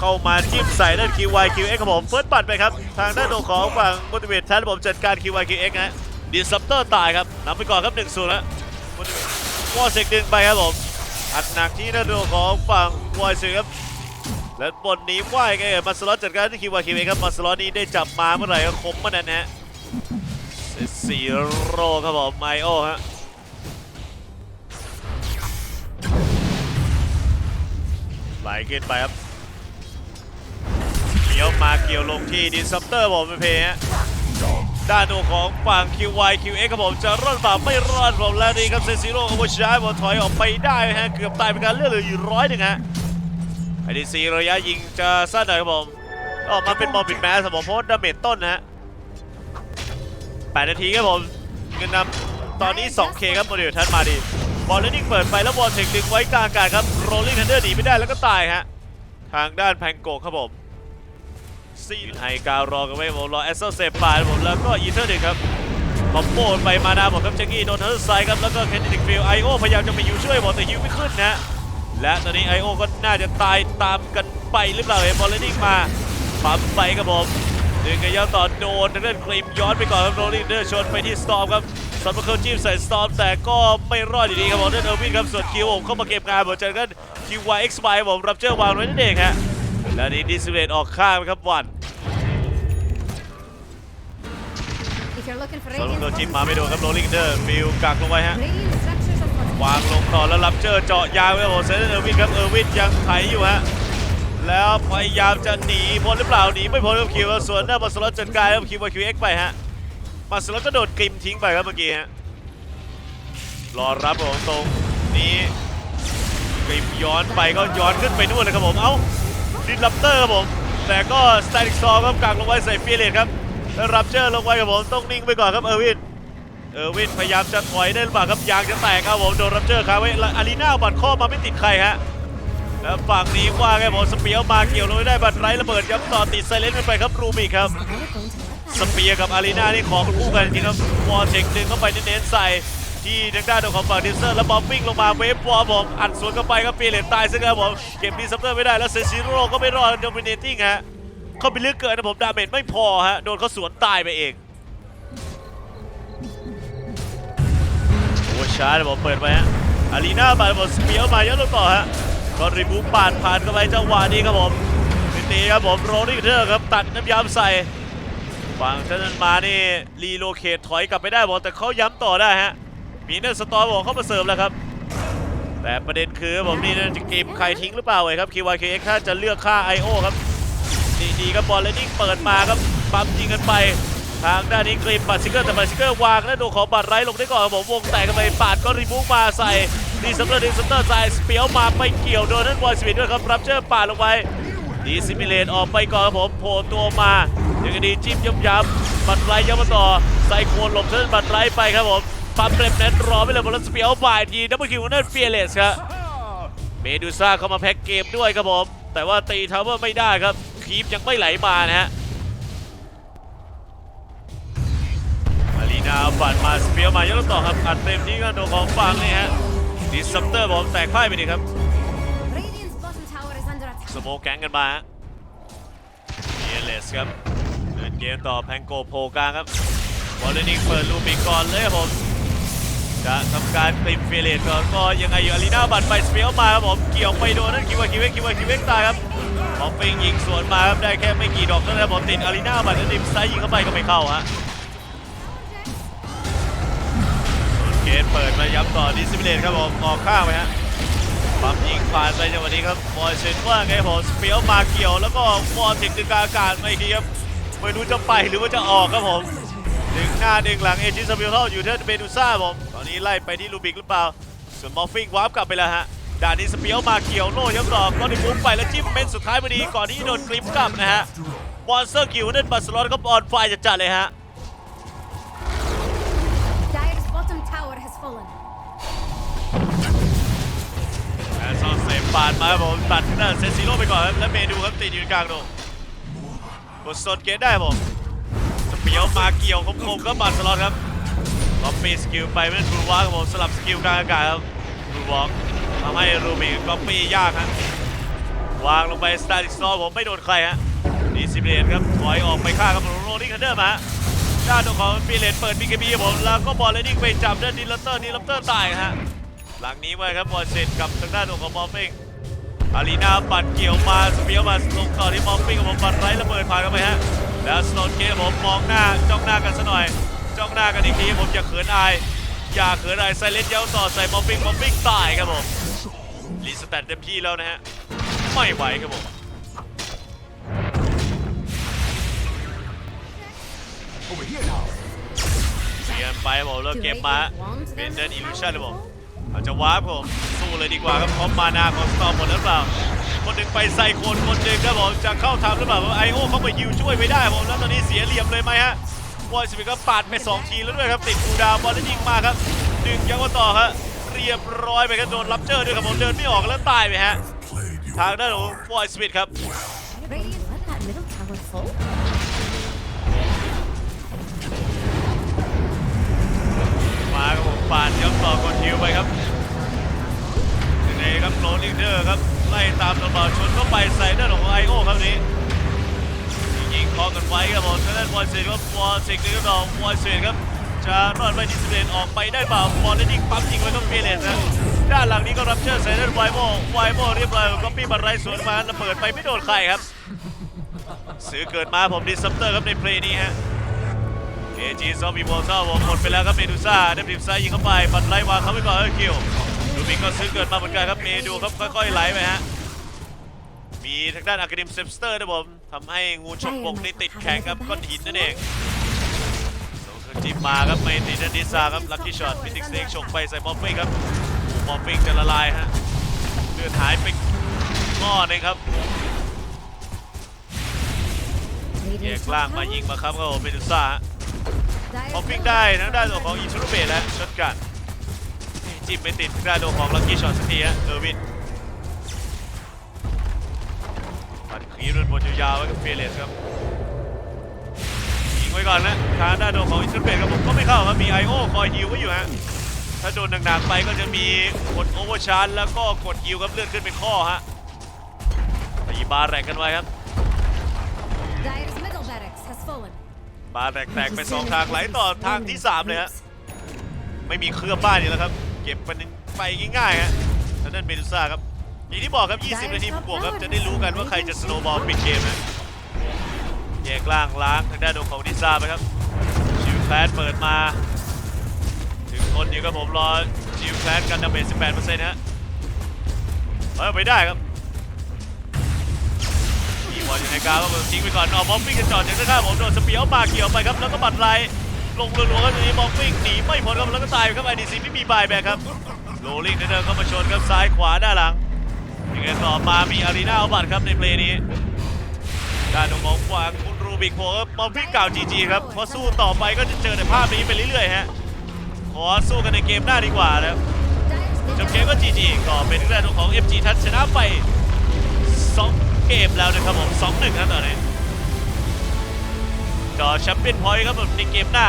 เข้ามาจิ้มใส่ด้าน QYQX ครับผมเฟิร์สบัตไปครับ ทางด้านของฝั่ง Motivate แทนผมจัดการ QYQX ฮะดิซัปเตอร์ตายครับนำไปก่อนครับ1 0แล้ว Motivate วอร์เซกดึงไปครับผมอัดหนักที่ด้านของฝั่งวอร์เซกครับและบนหนีว่ายไงมาสล็อตจัดการที่ QYQX ครับมาสล็อตนี้ได้จับมาเมื่อไหร่ก็คมมื่อนั้นฮะสี่โรครับผมไมโอฮะไหลขึ้นไปครับ ยวมาเกี่ยวลงที่ดิสซัปเตอร์ผมไปเพย์ฮะด้านตัวของฝั่ง QY QX ครับผมจะรอดแบบไม่รอดผมแล้วนี่ครับเซซิโร่โอเวอร์ชาร์ผมถอยออกไปได้ฮะเกือบตายเป็นการเลือดเหลืออยู่ร้อยหนึ่งฮะไอดีซีระยะยิงจะสั้นหน่อยครับผมออกมาเป็นบอลปิดแมสครับผมเพราะดาเมจต้นนะฮะ8นาทีครับผมเงินนำตอนนี้ 2K ครับโมเดลทันมาดีบอลเลนนิ่งเปิดไปแล้วบอลเทคดึงไว้กลางอากาศครับโรลลิ่งทันเดอร์หนีไม่ได้แล้วก็ตายฮะทางด้านแพงโกครับผม ไฮการรอกันไว้ผมรอแอสเซอร์เซปาผมแล้วก็อีเทอร์หนึ่งครับคอมโบไปมานาผมครับเจกี้โดนเทอร์ไซด์ครับแล้วก็เคนดิกฟิลไอโอพยายามจะไปอยู่ช่วยผมแต่ฮิวไม่ขึ้นนะและตอนนี้ไอโอก็น่าจะตายตามกันไปหรือเปล่าเห็นบอลเลนนิ่งมาปั๊มไปครับผมดึงกันยาวต่อโดนทางด้านครีมย้อนไปก่อนครับโรลลิ่งเดอร์ชนไปที่สตอมครับสำหรับเครื่องจิ้มใส่สตอมแต่ก็ไม่รอดอยู่ดีครับผมเดนเออร์วินครับส่วนคิวผมเข้ามาเก็บงานผมเจอกันคิววายเอ็กซ์ไผมรับเจอวางไว้นั่นเองฮะ และนี่ดิสเวตออกข้างครับวัน If you're looking for สำหรับ radiant เครื่องจิ้ม bottom มาไม่โดนครับโรลลิงเดอร์ฟิลกักลงไว้ฮะ radiant structures are fortified. วางลงต่อแล้วรับเจอเจาะยาวครับผมเซนเออร์วินครับเออร์วินยังไถอยู่ฮะแล้วพยายามจะหนีพ้นหรือเปล่าหนีไม่พ้นครับคิวครับส่วนหน้ามาสล็อตจัดการครับคิววายคิวเอ็กไปฮะมาสล็อตก็โดนกริมทิ้งไปครับเมื่อกี้ฮะรอรับผมตรงนี้กริมย้อนไปก็ย้อนขึ้นไปนู่นเลยครับผมเอ้า ดินลับเตอร์ครับผม แต่ก็สแตติกซอครับกักลงไว้ใส่ฟีเลตครับแล้วรับเจอร์ลงไว้ครับผมต้องนิ่งไปก่อนครับเออร์วิน เออร์วินพยายามจะถอยได้หรือเปล่าครับยางจะแตกครับผมโดนรับเจอร์ค้าไว้อารีนาบัตรข้อมาไม่ติดใครฮะแล้วฝั่งนี้ว่าไงผมสเปียวมาเกี่ยวลงไม่ได้บัตรไร้ระเบิดย้ำต่อติดไซเลนต์ไปครับรูบิครับสเปียร์กับอารีนานี่ของคู่กันจริงครับวอลเทคดึงเข้าไปเน้นๆใส่ ที่ทางด้านของฝั่งดิสเซอร์แล้วบอมบิ้งลงมาเวฟวอลผมอัดสวนเข้าไปครับปีเลตตายซะครับผมเก็บดีซัปเตอร์ไม่ได้แล้วเซซิโร่ก็ไม่รอดโดมิเนติ้งฮะเข้าไปลึกเกินนะผมดาเมจไม่พอฮะโดนเขาสวนตายไปเองโอ้ช้าเลยผมเปิดไปฮะอารีนาบาดผมสเปียร์มาเยอะลงต่อฮะก็รีบูปาดผ่านเข้าไปจังหวะนี้ครับผมตีครับผมโรลลิ่เทอร์ครับตัดน้ำยำใส่ฝั่งเจ้านั้นมานี่รีโลเคทถอยกลับไปได้บอกแต่เขาย้ำต่อได้ฮะ มีเนอร์สตอร์บอกเข้ามาเสริมแล้วครับ แต่ประเด็นคือผมนี่นั่นจะเกมใครทิ้งหรือเปล่าเว้ครับ KYKX ถ้าจะเลือกค่า IO ครับดีๆครับบอลเลนนิ่งเปิดมาครับปั๊มยิงกันไป ทางด้านนี้กรีมปัดซิเกอร์แต่ปัดซิเกอร์วางแล้วโดนของบัตรไร้ลงได้ก่อนครับผมวงแตกกันไปปาดก็รีมูฟมาใส่ดีซัมเตอร์ดีซัมเตอร์ใส่สเปียวมาไปเกี่ยวโดนนั่นบอลสวิตด้วยครับรับเจอปาดลงไปดีซิมิเลตออกไปก่อนครับผมโผล่ตัวมาอยังไงดีจิ้มย้ำยำบัตรไร้ย้ำมาต่อไซโคนหลบเส้นบัตรไร้ไปครับผม ปั๊มเรมเน็ตรอไปเลยบอลสเปียวบ่ายทีดับเบิลคิวนั่นเฟียเลสครับเมดูซ่าเข้ามาแพ็กเกมด้วยครับผม แต่ว่าตีทาวเวอร์ไม่ได้ครับ คีปยังไม่ไหลมานะฮะอารีนาเอาบัตรมาสเปียวมายังต่อครับอัดเต็มที่กันโดนของฟังนี่ฮะดิซัปเตอร์ผมแตกพ่ายไปนี่ครับ Radiant's bottom tower is under ส attack. โมกแก๊งกันมาฮะเอเลสครับเดินเกมต่อแพงโกโพกลางครับบอลเลนิงเปิดลูปิกก่อนเลยครับผม จะทำการติดเฟเลตก่อนก็ยังไงอยู่อารีนาบัตรไปสเปียลมาครับผมเกี่ยวไปโดนนั่นคิดว่าคิวเวกคิวาคิวเวกตายครับบอมปิงยิงสวนมาครับได้แค่ไม่กี่ดอกเท่านั้นครับผมติดอารีนาบัตรแล้วดิมไซยิงเข้าไปก็ไม่เข้าฮะเกตเปิดมาย้ำต่อดิสมิเลตครับผมออกข้างไปฮะปั๊มยิงผ่านไปจังหวะนี้ครับบอยเซนว่าไงผมสเปียวมาเกี่ยวแล้วก็บอลถึงดึงกลางอากาศมาอีครับไม่รู้จะไปหรือว่าจะออกครับผม หน้าดึงหลังเอจิสเปียวเข้าอยู่ที่เบนูซ่าผมตอนนี้ไล่ไปที่ลูบิกหรือเปล่า ส่วนมอฟฟิงวาร์ปกลับไปแล้วฮะด่านนี้สเปียวมาเกี่ยวโล่ย้ำต่อก็ได้มุ้งไปแล้วจิ้มเม็นสุดท้ายพอดีก่อนที่โดนกริปกลับนะฮะมอนสเตอร์กิวนั่นบัสลอตก็ออนไฟจะจัดเลยฮะ Dire's bottom tower has fallen. แอนซอนเซฟปาดมาครับผมตัดหน้าเซนซิโร่ไปก่อนครับแล้วเมดูครับติดอยู่กลางโดมกดโซนเกตได้ผมส เปียวมาเกี่ยวคมๆก็บัตรสล็อตครับล็อปปี้สกิลไปเป็นบลูวอล์กครับผมสลับสกิลกลางอากาศครับบลูวอล์กทำให้รูบิกก๊อปปี้ยากฮะวางลงไปสตาร์ลิสโนผมไม่โดนใครฮะดีซิเบนครับถอยออกไปข้างครับโรนี่คันเดอร์มาฮะด้านของฟีเลนเปิดบีเคบีผมแล้วก็บอลเลนดิ้งไปจับด้านดีลัตเตอร์ดีลัตเตอร์ตายฮะหลังนี้ไว้ครับบอลเสร็จกับทางด้านของบอลเป้งอารีนาปัดเกี่ยวมาสเปียวมาลงต่อที่บอลเป้งกับผมปัดไร้ระเบิดผ่านเข้าไปฮะ แล้วสโนนเกมผมมองหน้าจ้องหน้ากันซะหน่อย จ้องหน้ากันอีกทีผมอย่าเขินอาย อย่าเขินอายไซเลนเย้าต่อใส่บอมปิ้งบอมปิ้งตายครับผมรีสแตทเต็มที่แล้วนะฮะไม่ไหวครับผม Over here now. เสียนไปบผมเลิกเกมมาเป็นเดินอิลูชันเลยผมอาจจะวาร์ปผมสู้เลยดีกว่าครับพราะมานาของสตอมหมดแล้วหรือเปล่า คนหนึ่งไปใส่คนคนหนึ่งครับผมจะเข้าทำหรือเปล่าไอโอเข้ามายิวช่วยไม่ได้ผมแล้วตอนนี้เสียเหลี่ยมเลยไหมฮะวอยสมิก็ปาดไปสองทีแล้วด้วยครับติดคูดาวบอลแล้วยิงมาครับดึงยังว่าต่อครับเรียบร้อยไปครับโดนรับเจอด้วยครับผมเดินไม่ออกแล้วตายไปฮะทางด้านของวอยสมิครับมาครับผมปาดย้ำต่อกดฮิวไปครับยังไงครับโรลิงเดอร์ครับ ไล่ตามตลอดชนเข้าไปใส่ด้านของไอโอครับนี้ยิงคอกันไว้ครับผมทางด้านวอลเซนครับวอลเซนก็ดอกวอลเซนครับจะรอดไปดิสเบนออกไปได้เปล่าบอลได้ยิงปั๊มยิงไว้ก็เฟรนนะด้านหลังนี้ก็รับเชิญใส่ด้านไวโมไวโมเรียบร้อยก็ปี้บันไรสวนมาระเบิดไปไม่โดนใครครับซื้อเกิดมาผมดิซัมเตอร์ครับในเพลย์นี้ฮะเอจีซอมบี้บอลซ่าวงหมดไปแล้วครับเมดูซ่าเดฟดิฟซ้ายยิงเข้าไปบัตรไล่วางเขาไปก่อนเออคิว มิงก็ซื้อเกิดมาเหมือนกันครับเมดูครับค่อยๆไหลไปฮะมีทางด้านอะคาเดมเซปสเตอร์นะผมทำให้งูฉกปกนี่ติดแข็งครับก้อนหินนั่นเองส่งคืนจิมมาครับไม่ติดนันดิซาครับลัคกี้ช็อตฟิสิกส์เล็กฉกไปใส่มอฟฟิงครับมอฟฟิงจะละลายฮะเลือดหายไปง้อหนึงครับแยกล่างมายิงมาครับก็เมดูซ่าฮะบอฟฟี่ได้ทางด้านของอิชูรุเบะและช็อตกัน จิ้มไปติดทางด้านของลักกี้ช็อตสักทีฮะเออร์วินปัดขีรุ่นบนยาวๆไว้กับเฟเลสครับยิงไว้ก่อนนะทางด้านของอิชูรุเบะครับผมก็ไม่เข้าครับมีไอโอคอยฮิวไว้อยู่ฮะถ้าโดนหนักๆไปก็จะมีกดโอเวอร์ชาร์จแล้วก็กดฮิวครับเลื่อนขึ้นเป็นข้อฮะตีบาร์แรกกันไว้ครับ Dire's middle barracks has fallen. บาร์แตกๆไปสองทางไหลต่อทางที่สามเลยฮะไม่มีเครื่องบ้านนี่แล้วครับ เก็บมันไปง่ายๆฮะทางด้านเมดูซ่าครับอย่างที่บอกครับ 20 นาทีบวกครับ จะได้รู้กันว่าใครจะสโนว์บอลปิดเกมนะแยกล่างล้างทางด้านของดิซ่าไปครับชิวแคลนเปิดมา ถึงคนอยู่กับผมรอชิวแคลนกันดาเมจ18%ฮะเออไปได้ครับมีบอลอยู่ในกลางก็ทิ้งไปก่อนเอาบอมปิ้งกันจอดอย่างข้างๆผมโดนสเปียวมาเกี่ยวไปครับแล้วก็บัดไล ลงรัวๆครับทีนี้บอมปิ้งหนีไม่พ้นครับแล้วก็ตายครับไอดีซีไม่มีบายแบ็คครับโรลลิงเดินเข้ามาชนครับซ้ายขวาด้านหลังยังไงต่อมามีอารีนาเอาบัตรครับในเพลย์นี้ด้านของของขวางคุณรูบิกโผล่ครับบอมปิ้งเก่าจีจีครับพราะสู้ต่อไปก็จะเจอในภาพนี้ไปเรื่อยๆฮะขอสู้กันในเกมหน้าดีกว่าครับจบเกมก็จีจีก็เป็นเรื่องของ FG ทัชชนะไป2เกมแล้วนะครับผม2-1ครับตอนนี้ก็แชมเปี้ยนพอยต์ครับผมในเกมหน้า